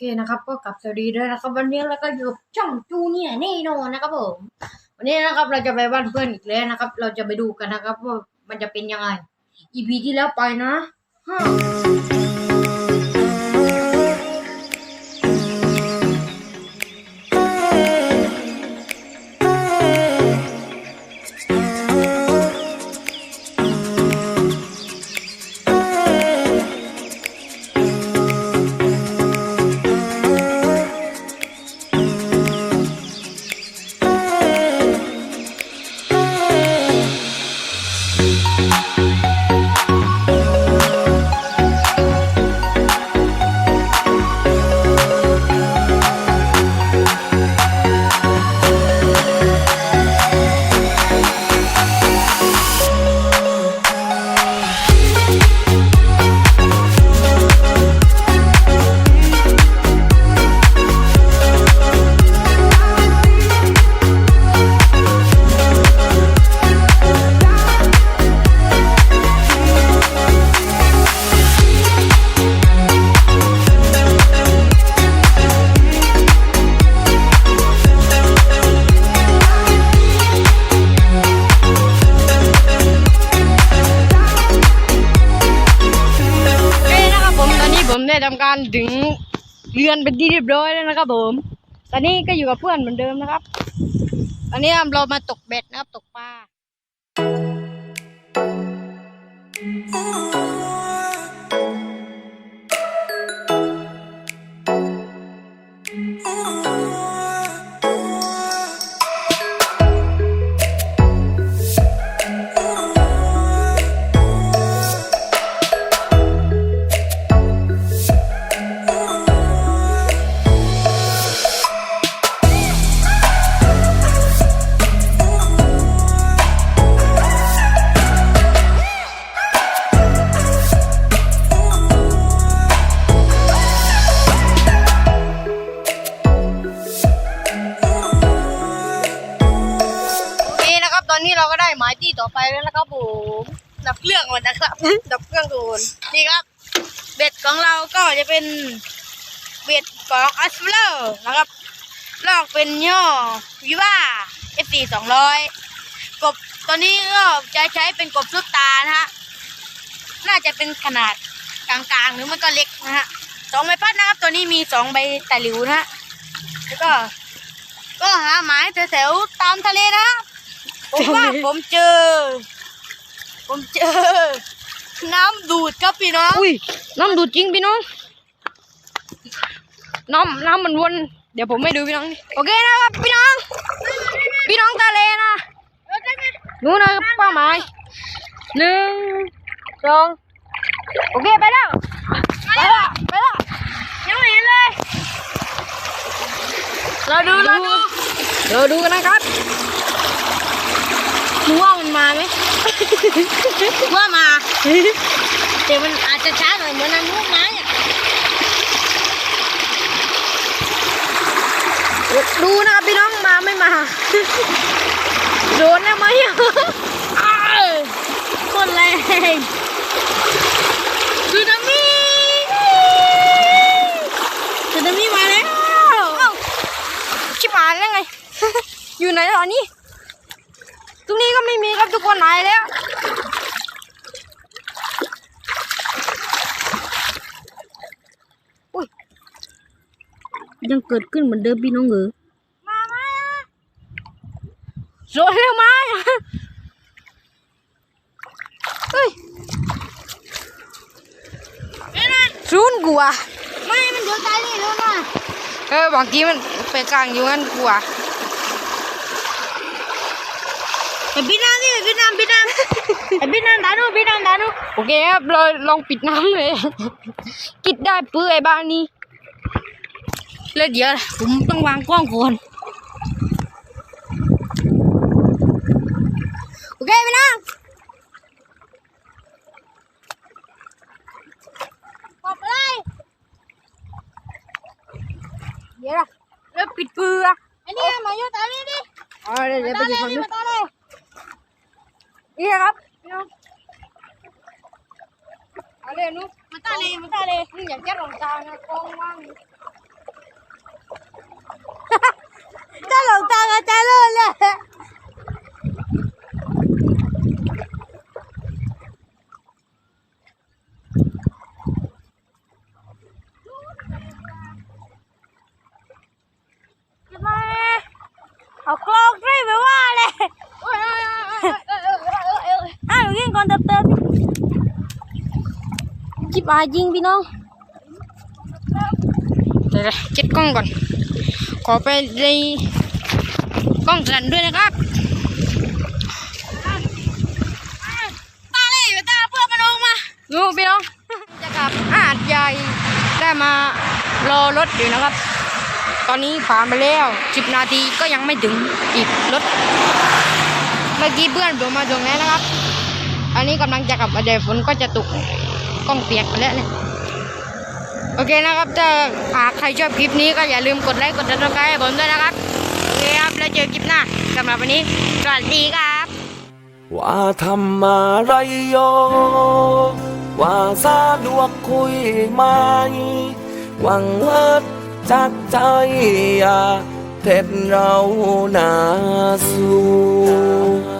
เคนะครับก็กลับสวัสดีด้วยนะครับวันนี้เราก็อยู่ช่องจูเนียร์แน่นอนนะครับผมวันนี้นะครับเราจะไปบ้านเพื่อนอีกแล้วนะครับ เราจะไปดูกันนะครับว่ามันจะเป็นยังไงอีพีที่แล้วไปนะฮะ ทำการถึงเรือนเป็นที่เรียบร้อยแล้วนะครับผมตอนนี้ก็อยู่กับเพื่อนเหมือนเดิมนะครับตอนนี้เรามาตกเบ็ดนะครับตกปลา หมายที่ต่อไปแล้วนะครับผมดับเครื่องก่อนนะครับ ดับเครื่องก่อนนี่ครับ เบ็ดของเราก็จะเป็นเบ็ดของอัสเลอร์นะครับ ลอกเป็นย่อวิว่า F4 สองร้อยกบตัวนี้ก็จะใช้เป็นกบซุปตานะฮะ น่าจะเป็นขนาดกลางๆ หรือมันก็เล็กนะฮะสองใบพัดนะครับ ตัวนี้มีสองใบแต่หลิวนะฮะ แล้วก็ ก็หาหมายแถวๆตามทะเลนะฮะ ผมว่าผมเจอ ผมเจอ น้ำดูดครับพี่น้องอุ้ยน้ำดูดจริงพี่น้อง น้ำน้ำมันวน เดี๋ยวผมไม่ดูพี่น้อง โอเคนะครับพี่น้อง พี่น้องทะเลนะนู้นนะครับเป้าหมายหนึ่งสองโอเคไปแล้ว ไปแล้วไปแล้วยังไม่เห็นเลย เราดูเราดูเราดูกันนะครับ มึงว่ามันมาไหมว่ามาแต่มันอาจจะช้าหน่อยเหมือนนั้นลูกไม้อะดูนะครับพี่น้องมาไม่มาโดนได้ไหมอาคนแรงสึนามิสึนามิมาแล้วเอ้าชิบหายแล้วไง อยู่ไหนตอนนี้ รงนี้ก็ไม่มีครับทุกคนหายแล้วอุ้ยยังเกิดขึ้นเหมือนเดิมพี่น้องเหรอมามาโดนแล้วไหมเฮ้ยเอ้ยนั่นซูนกูอะไม่ มันเดือดตายเลยแล้วนะเออบางทีมันไปกลางอยู่งั้นกูอะ ไอ้พี่น้ำนี่ไอ้พี่น้ำพี่น้ำไอ้พี่น้ำตาดูพี่น้ำตาดูโอเคครับเราลองปิดน้ำเลย กิดได้ปื้อไอ้บ้านนี้แล้วเดี๋ยวผมต้องวางกล้องก่อนโอเคพี่น้ำปอบเลยเดี๋ยวนะแล้วปิดปื้ออะไอ้นี่มาอยู่ตานี่ดิอ๋อเดี๋ยวเดี๋ยวไปตาดูเลยฝั่งนู้นนี่มาตาเลย นี่ครับเอะไรนุ๊กมาตาเลยมาตาเลยนี่อย่างแค่รองตท้านะกองว่างเจ้ารองตาก็จะเลื่อนเลย วิ่งก่อนเติบจิบอาจิงพี่น้องเดี๋ยวเก็บกล้องก่อน ขอไปในกล้องสั่นด้วยนะครับตาเลยตาเพื่อมาลงมาดูพี่น้องจะกลับอาดใหญ่ได้มารอรถอยู่นะครับ ตอนนี้ผ่านไปแล้วสิบนาทีก็ยังไม่ถึงอีกรถ เมื่อกี้เพื่อนผนมาตรงนี้นะครับ อันนี้กำลังจะกลับมาเดี๋ยวฝนก็จะตกกล้องเปียกไปแล้วเนี่ยโอเคนะครับถ้าหากใครชอบคลิปนี้ก็อย่าลืมกดไลค์กดติดตามให้ผมด้วยนะครับโอเคครับแล้วเจอคลิปหน้าสำหรับวันนี้สวัสดีครับ ว่าทำอะไรโยว่าสะดวกคุยไหมหวังเลิศจากใจอย่าเท็ดเราหนาสู้